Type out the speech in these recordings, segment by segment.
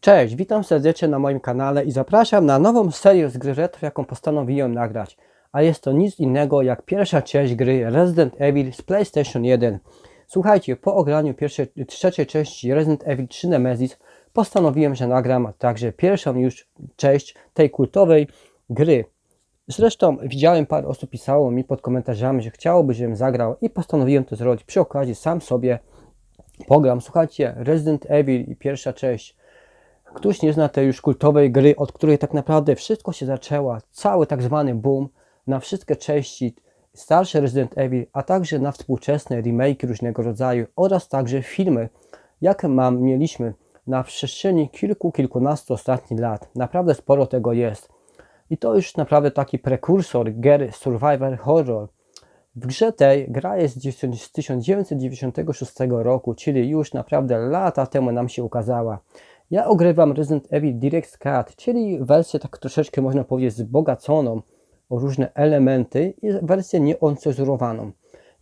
Cześć, witam serdecznie na moim kanale i zapraszam na nową serię z gry retro, jaką postanowiłem nagrać. A jest to nic innego jak pierwsza część gry Resident Evil z PlayStation 1. Słuchajcie, po ograniu pierwszej, trzeciej części Resident Evil 3 Nemesis postanowiłem, że nagram także pierwszą już część tej kultowej gry. Zresztą widziałem parę osób pisało mi pod komentarzami, że chciałoby, żebym zagrał i postanowiłem to zrobić. Przy okazji sam sobie pogram. Słuchajcie, Resident Evil i pierwsza część. Ktoś nie zna tej już kultowej gry, od której tak naprawdę wszystko się zaczęło, cały tak zwany boom na wszystkie części starsze Resident Evil, a także na współczesne remake różnego rodzaju oraz także filmy, jakie mam, mieliśmy na przestrzeni kilku, kilkunastu ostatnich lat. Naprawdę sporo tego jest. I to już naprawdę taki prekursor gier Survivor Horror. W grze tej gra jest z 1996 roku, czyli już naprawdę lata temu nam się ukazała. Ja ogrywam Resident Evil Direct Cut, czyli wersję tak troszeczkę można powiedzieć wzbogaconą o różne elementy i wersję nieoncenzurowaną.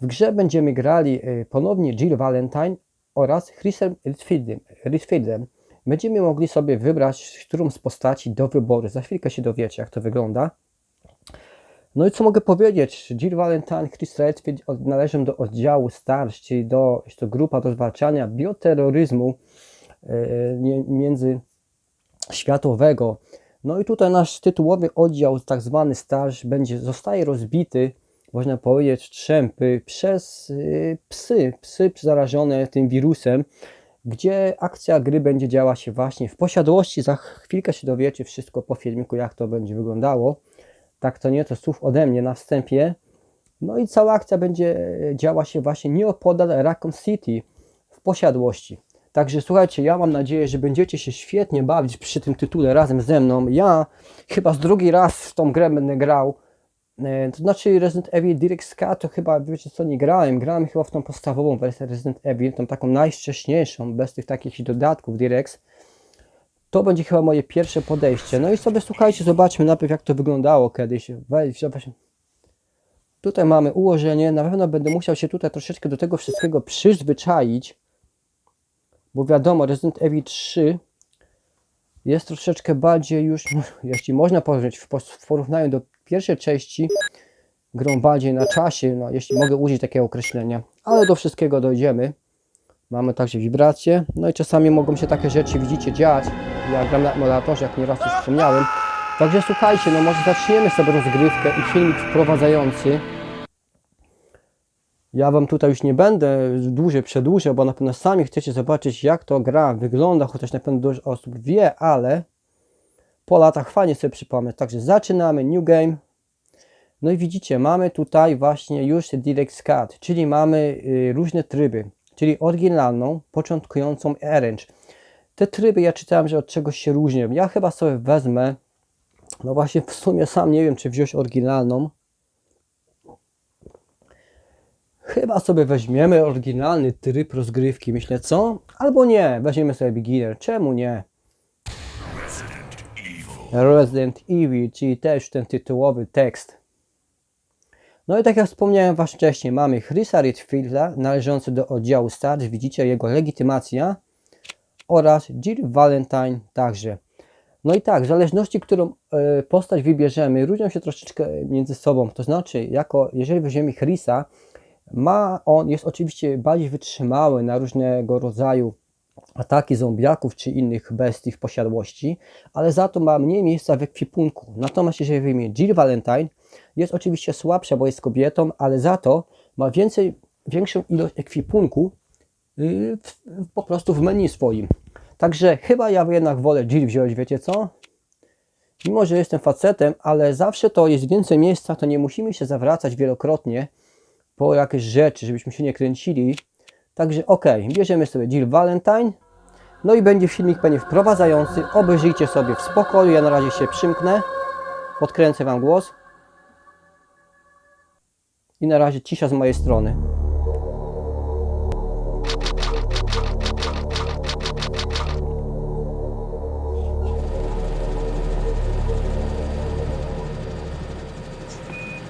W grze będziemy grali y, ponownie Jill Valentine oraz Chrisem. Redfieldem. Będziemy mogli sobie wybrać, którą z postaci do wyboru. Za chwilkę się dowiecie, jak to wygląda. No i co mogę powiedzieć? Jill Valentine, Chris Redfield należą do oddziału STARS, czyli do, jest to grupa do zwalczania bioterroryzmu międzyświatowego. No i tutaj nasz tytułowy oddział, tak zwany STARS, będzie, zostaje rozbity, można powiedzieć, trzępy przez y, psy, psy zarażone tym wirusem, gdzie akcja gry będzie działa się właśnie w posiadłości. Za chwilkę się dowiecie wszystko po filmiku, jak to będzie wyglądało. Tak to nie, to słów ode mnie na wstępie. No i cała akcja będzie działa się właśnie nieopodal Raccoon City w posiadłości. Także słuchajcie, ja mam nadzieję, że będziecie się świetnie bawić przy tym tytule razem ze mną. Ja chyba z drugi raz w tą grę będę grał. E, To znaczy Resident Evil Direct Cut to chyba, wiecie co, nie grałem. Grałem chyba w tą podstawową wersję Resident Evil, tą taką najwcześniejszą, bez tych takich dodatków Direct. To będzie chyba moje pierwsze podejście. No i sobie słuchajcie, zobaczmy najpierw jak to wyglądało kiedyś. Weź. Tutaj mamy ułożenie. Na pewno będę musiał się tutaj troszeczkę do tego wszystkiego przyzwyczaić. Bo wiadomo, Resident Evil 3 jest troszeczkę bardziej już, jeśli można powiedzieć, w porównaniu do pierwszej części, grą bardziej na czasie, no, jeśli mogę użyć takiego określenia. Ale do wszystkiego dojdziemy. Mamy także wibracje. No i czasami mogą się takie rzeczy, widzicie, dziać. Ja gram na emulatorze, jak nieraz już wspomniałem. Także słuchajcie, no może zaczniemy sobie rozgrywkę i filmik wprowadzający. Ja Wam tutaj już nie będę dłużej przedłużał, bo na pewno sami chcecie zobaczyć, jak to gra wygląda, chociaż na pewno dużo osób wie, ale po latach fajnie sobie przypomnę. Także zaczynamy New Game. No i widzicie, mamy tutaj właśnie już Direct Cut, czyli mamy y, różne tryby, czyli oryginalną, początkującą i Orange. Te tryby ja czytałem, że od czegoś się różnią. Ja chyba sobie wezmę, no właśnie w sumie sam nie wiem, czy wziąć oryginalną. Chyba sobie weźmiemy oryginalny tryb rozgrywki, myślę, co? Albo nie, weźmiemy sobie beginner, czemu nie? Resident Evil, czyli też ten tytułowy tekst. No i tak jak wspomniałem Was wcześniej, mamy Chrisa Redfielda należący do oddziału STARS, widzicie jego legitymacja oraz Jill Valentine także. No i tak, w zależności, którą e, postać wybierzemy, różnią się troszeczkę między sobą. To znaczy, jako, jeżeli weźmiemy Chrisa, ma on, jest oczywiście bardziej wytrzymały na różnego rodzaju ataki zombiaków czy innych bestii w posiadłości, ale za to ma mniej miejsca w ekwipunku. Natomiast jeżeli weźmie Jill Valentine, jest oczywiście słabsza, bo jest kobietą, ale za to ma więcej, większą ilość ekwipunku yy, w, po prostu w menu swoim. Także chyba ja jednak wolę Jill wziąć, wiecie co? Mimo, że jestem facetem, ale zawsze to jest więcej miejsca, to nie musimy się zawracać wielokrotnie po jakieś rzeczy, żebyśmy się nie kręcili. Także ok, bierzemy sobie Jill Valentine. No i będzie filmik pewnie wprowadzający. Obejrzyjcie sobie w spokoju. Ja na razie się przymknę. Podkręcę Wam głos. I na razie cisza z mojej strony.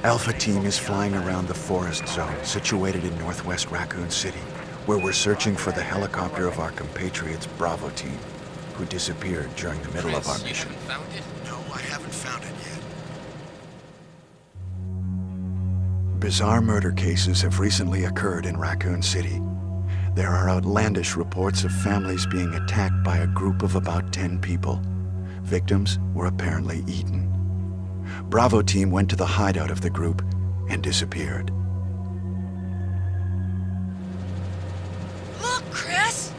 Alpha Team is flying around the forest zone situated in northwest Raccoon City, where we're searching for the helicopter of our compatriots Bravo Team. who disappeared during the middle of our mission. haven't found it? No, I haven't found it yet. Bizarre murder cases have recently occurred in Raccoon City. There are outlandish reports of families being attacked by a group of about 10 people. Victims were apparently eaten. Bravo team went to the hideout of the group and disappeared. Look, Chris!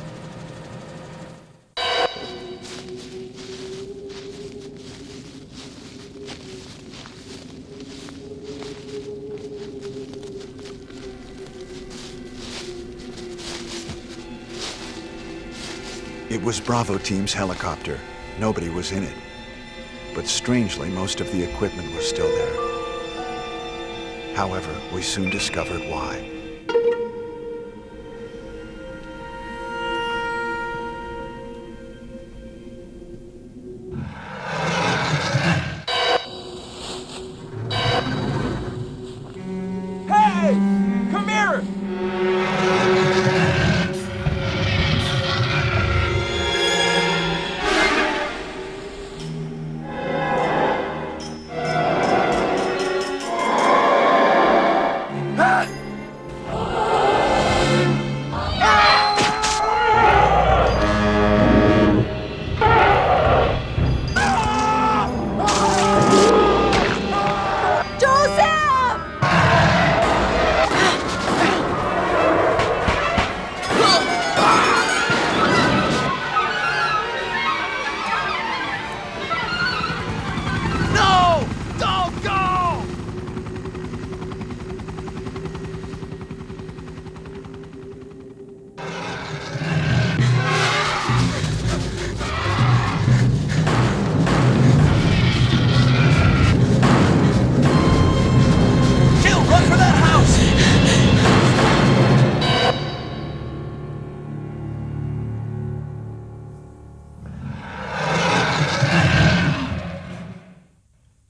It was Bravo team's helicopter. Nobody was in it. But strangely, most of the equipment was still there. However, we soon discovered why.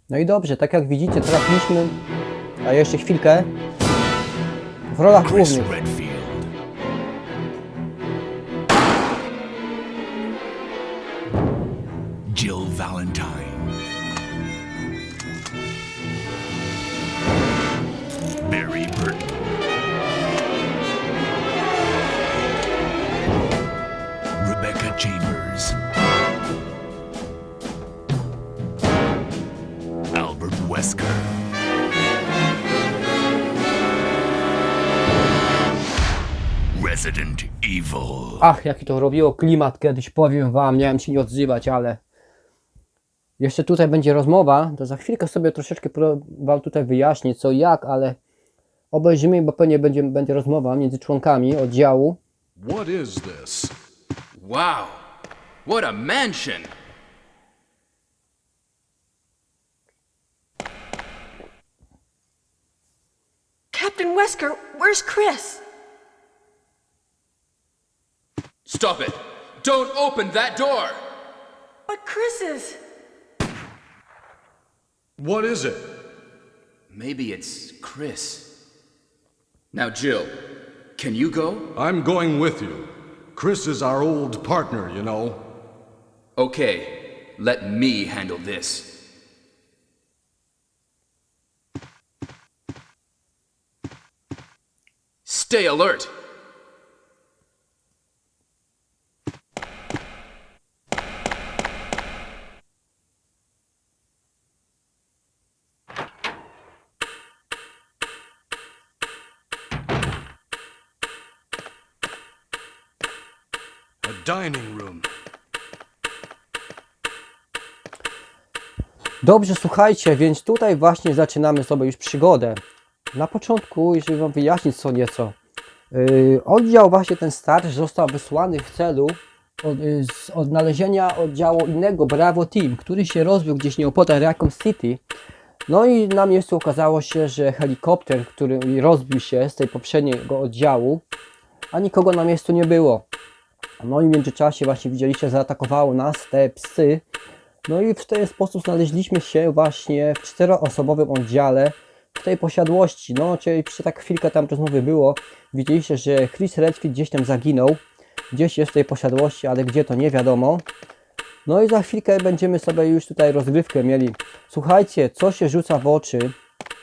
No i dobrze, tak jak widzicie, trafiliśmy, a jeszcze chwilkę, w rolach głównych. Ach, jaki to robiło klimat kiedyś, powiem wam, miałem się nie odzywać, ale jeszcze tutaj będzie rozmowa, to za chwilkę sobie troszeczkę wam tutaj wyjaśnię co i jak, ale obejrzymy, bo pewnie będzie, będzie rozmowa między członkami oddziału. What is this? Wow, what a mansion! Captain Wesker, where's Chris? Stop it! Don't open that door! But Chris is. What is it? Maybe it's Chris. Now, Jill, can you go? I'm going with you. Chris is our old partner, you know. Okay, let me handle this. Stay alert! Dining room. Dobrze, słuchajcie, więc tutaj właśnie zaczynamy sobie już przygodę. Na początku, jeżeli wam wyjaśnić co nieco, yy, oddział właśnie ten starszy został wysłany w celu od, yy, odnalezienia oddziału innego Bravo Team, który się rozbił gdzieś nieopodal Raccoon City. No i na miejscu okazało się, że helikopter, który rozbił się z tej poprzedniego oddziału, a nikogo na miejscu nie było. No i w międzyczasie właśnie widzieliście, zaatakowały nas te psy. No i w ten sposób znaleźliśmy się właśnie w czteroosobowym oddziale w tej posiadłości. No, czyli przy tak chwilkę tam rozmowy było. Widzieliście, że Chris Redfield gdzieś tam zaginął. Gdzieś jest w tej posiadłości, ale gdzie to nie wiadomo. No i za chwilkę będziemy sobie już tutaj rozgrywkę mieli. Słuchajcie, co się rzuca w oczy,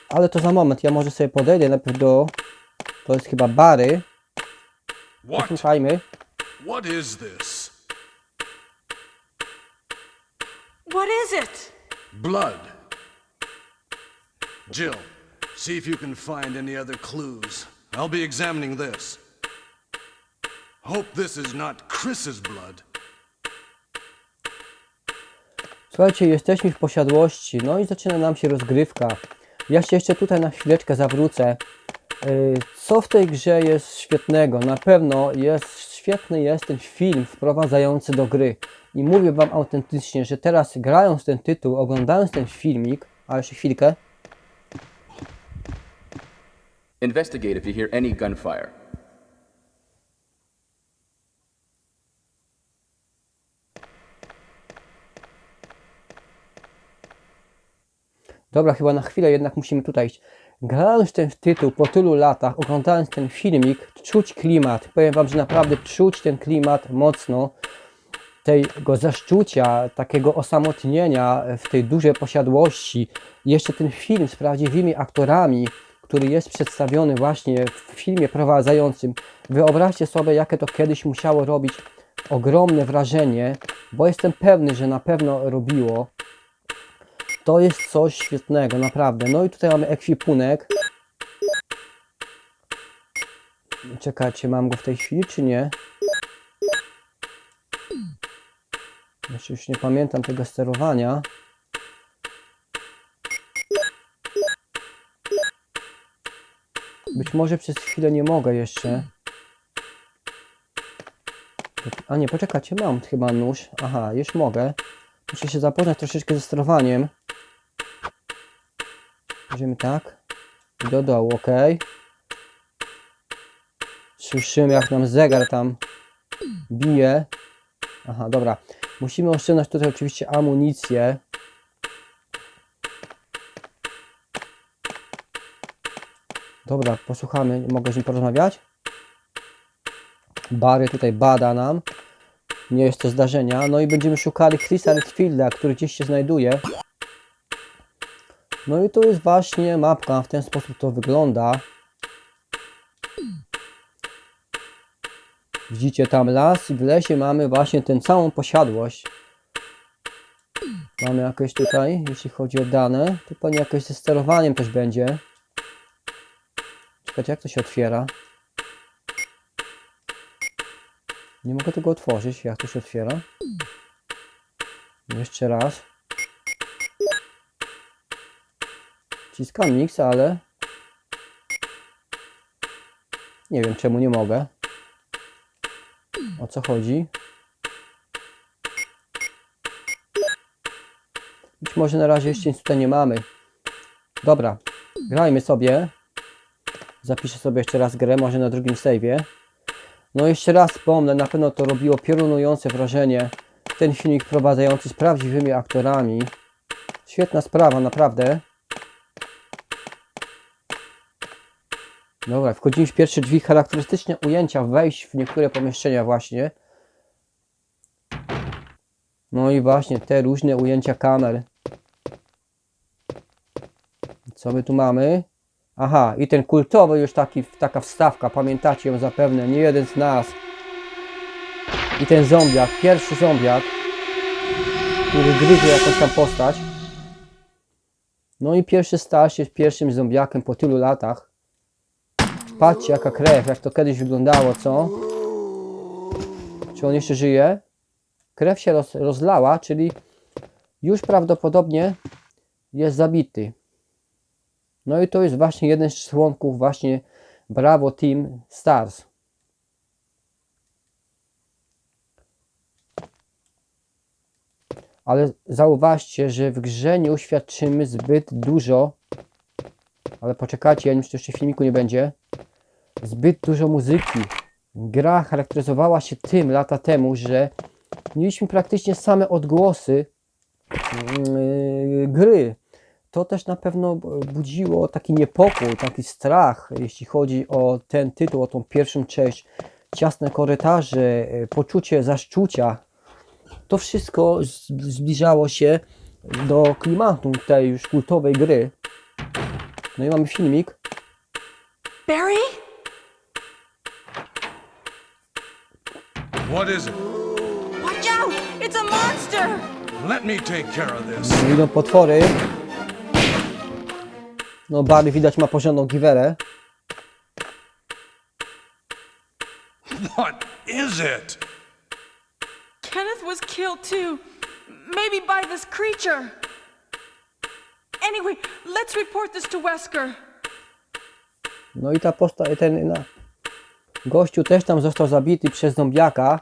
ale to za moment. Ja może sobie podejdę najpierw do. To jest chyba bary. What? What is this? What is it? Blood. Jill, see if you can find any other clues. I'll be examining this. Hope this is not Chris's blood. Słuchajcie, jesteśmy w posiadłości, no i zaczyna nam się rozgrywka. Ja się jeszcze tutaj na chwileczkę zawrócę. Yy, Co w tej grze jest świetnego? Na pewno jest świetny jest ten film wprowadzający do gry. I mówię Wam autentycznie, że teraz grając ten tytuł, oglądając ten filmik, a jeszcze chwilkę, Investigate if you hear any gunfire. Dobra, chyba na chwilę jednak musimy tutaj iść. Grając ten tytuł po tylu latach, oglądając ten filmik, czuć klimat. Powiem Wam, że naprawdę czuć ten klimat mocno. Tego zaszczucia, takiego osamotnienia w tej dużej posiadłości. Jeszcze ten film z prawdziwymi aktorami, który jest przedstawiony właśnie w filmie prowadzającym. Wyobraźcie sobie, jakie to kiedyś musiało robić ogromne wrażenie, bo jestem pewny, że na pewno robiło. To jest coś świetnego, naprawdę. No i tutaj mamy ekwipunek. Czekajcie, mam go w tej chwili, czy nie? Jeszcze już nie pamiętam tego sterowania. Być może przez chwilę nie mogę jeszcze. A nie, poczekajcie, mam chyba nóż. Aha, już mogę. Muszę się zapoznać troszeczkę ze sterowaniem. Idziemy tak. I do dołu, ok. Słyszymy jak nam zegar tam bije. Aha, dobra. Musimy oszczędzać tutaj oczywiście amunicję. Dobra, posłuchamy. Mogę z nim porozmawiać? Bary tutaj bada nam. Nie jest to zdarzenia. No i będziemy szukali Chrisa Redfielda, który gdzieś się znajduje. No i to jest właśnie mapka, w ten sposób to wygląda. Widzicie tam las i w lesie mamy właśnie tę całą posiadłość. Mamy jakieś tutaj, jeśli chodzi o dane, tu pewnie jakieś ze sterowaniem też będzie. Czekajcie, jak to się otwiera? Nie mogę tego otworzyć, jak to się otwiera? Jeszcze raz. Wciskam mix, ale nie wiem czemu nie mogę. O co chodzi? Być może na razie jeszcze nic tutaj nie mamy. Dobra, grajmy sobie. Zapiszę sobie jeszcze raz grę, może na drugim save'ie. No jeszcze raz wspomnę, na pewno to robiło piorunujące wrażenie. Ten filmik wprowadzający z prawdziwymi aktorami. Świetna sprawa, naprawdę. Dobra, wchodzimy w pierwsze drzwi, charakterystyczne ujęcia wejść w niektóre pomieszczenia właśnie. No i właśnie te różne ujęcia kamer. Co my tu mamy? Aha, i ten kultowy już taki, taka wstawka, pamiętacie ją zapewne, nie jeden z nas. I ten zombiak, pierwszy zombiak, który gryzie jakąś tam postać. No i pierwszy Staś jest pierwszym zombiakiem po tylu latach. Patrzcie jaka krew, jak to kiedyś wyglądało, co? Czy on jeszcze żyje? Krew się roz, rozlała, czyli już prawdopodobnie jest zabity. No i to jest właśnie jeden z członków właśnie Bravo Team Stars. Ale zauważcie, że w grze nie uświadczymy zbyt dużo. Ale poczekajcie, ja nie czy jeszcze filmiku nie będzie. Zbyt dużo muzyki. Gra charakteryzowała się tym lata temu, że mieliśmy praktycznie same odgłosy yy, gry to też na pewno budziło taki niepokój, taki strach, jeśli chodzi o ten tytuł, o tą pierwszą część. Ciasne korytarze, y, poczucie zaszczucia. to wszystko zbliżało się do klimatu tej już kultowej gry. No i mamy filmik. Barry? What is it? Watch out! It's a monster! Let me take care of this. Idą potwory. No Barry widać ma porządną giwerę. What is it? Kenneth was killed too. Maybe by this creature. Anyway, let's report this to Wesker. No i ta postać, ten na, gościu też tam został zabity przez zombiaka.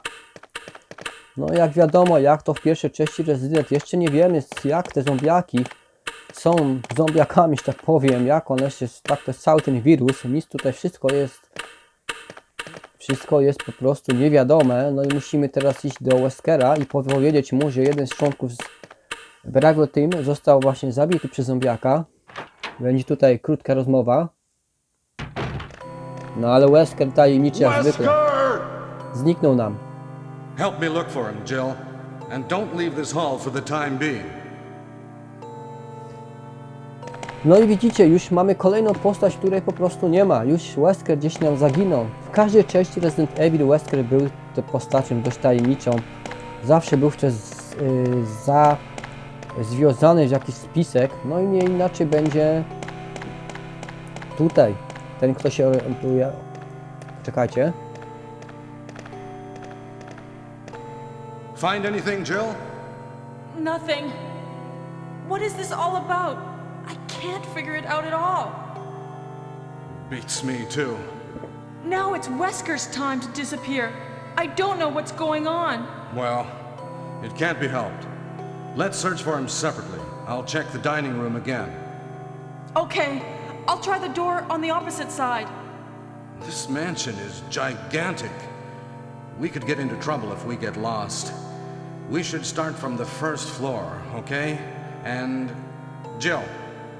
No jak wiadomo, jak to w pierwszej części Resident, jeszcze nie wiemy jak te zombiaki są zombiakami, że tak powiem, jak one się, tak to jest cały ten wirus, nic tutaj wszystko jest, wszystko jest po prostu niewiadome, no i musimy teraz iść do Weskera i powiedzieć mu, że jeden z członków z Bravo Team został właśnie zabity przez zombiaka. Będzie tutaj krótka rozmowa. No ale Wesker tajemniczy jak zwykle. Zniknął nam. Help me look for him, Jill. And don't leave this hall for the time being. No i widzicie, już mamy kolejną postać, której po prostu nie ma. Już Wesker gdzieś nam zaginął. W każdej części Resident Evil Wesker był tą postacią dość tajemniczą. Zawsze był przez, y, za, związany w jakiś spisek. No i nie inaczej będzie tutaj. Ten, kto się orientuje. Czekajcie. Find anything, Jill? Nothing. What is this all about? I can't figure it out at all. Beats me, too. Now it's Wesker's time to disappear. I don't know what's going on. Well, it can't be helped. Let's search for him separately. I'll check the dining room again. Okay, I'll try the door on the opposite side. This mansion is gigantic. We could get into trouble if we get lost. We should start from the first floor, okay? And Jill,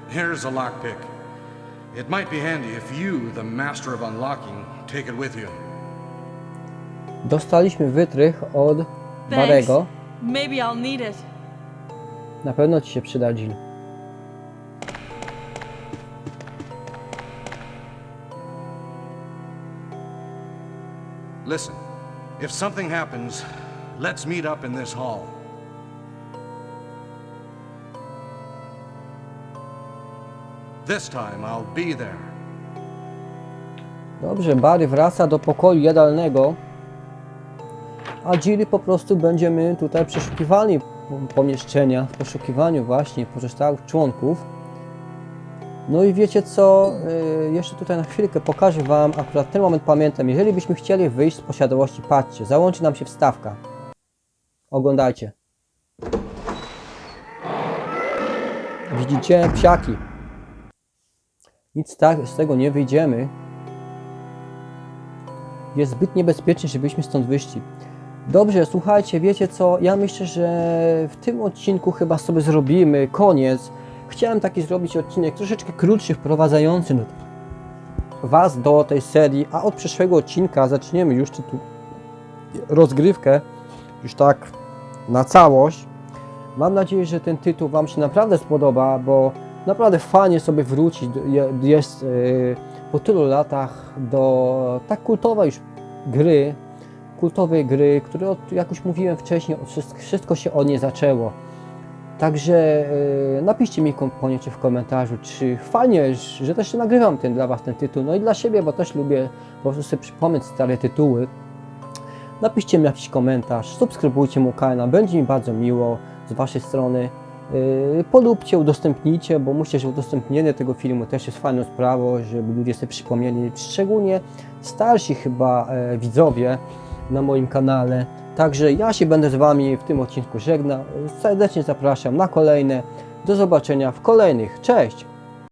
here's a lockpick. It might be handy if you, the master of unlocking, take it with you. Dostaliśmy wytrych od Thanks. Barego. Maybe I'll need it. Na pewno Ci się przyda, Jill. Listen, if something happens, let's meet up in this hall. This time I'll be there. Dobrze, Barry wraca do pokoju jadalnego, a Jill po prostu będziemy tutaj przeszukiwali pomieszczenia w poszukiwaniu właśnie pozostałych członków. No i wiecie co, yy, jeszcze tutaj na chwilkę pokażę Wam, akurat ten moment pamiętam, jeżeli byśmy chcieli wyjść z posiadłości, patrzcie, załączy nam się wstawka. Oglądajcie. Widzicie? Psiaki. Nic tak, z tego nie wyjdziemy. Jest zbyt niebezpiecznie, żebyśmy stąd wyszli. Dobrze, słuchajcie, wiecie co? Ja myślę, że w tym odcinku chyba sobie zrobimy koniec. Chciałem taki zrobić odcinek troszeczkę krótszy, wprowadzający no, Was do tej serii, a od przyszłego odcinka zaczniemy już tytuł rozgrywkę, już tak na całość. Mam nadzieję, że ten tytuł Wam się naprawdę spodoba, bo naprawdę fajnie sobie wrócić jest yy, po tylu latach do tak kultowej już gry, kultowej gry, które jak już mówiłem wcześniej, wszystko, się od niej zaczęło. Także yy, napiszcie mi koniecznie w komentarzu, czy fajnie, że też nagrywam ten dla Was ten tytuł, no i dla siebie, bo też lubię po prostu sobie przypomnieć stare tytuły. Napiszcie mi jakiś komentarz, subskrybujcie mój kanał, będzie mi bardzo miło z Waszej strony. Yy, polubcie, udostępnijcie, bo myślę, że udostępnienie tego filmu też jest fajną sprawą, żeby ludzie sobie przypomnieli, szczególnie starsi chyba e, widzowie na moim kanale. Także ja się będę z Wami w tym odcinku żegnał. Serdecznie zapraszam na kolejne. Do zobaczenia w kolejnych. Cześć!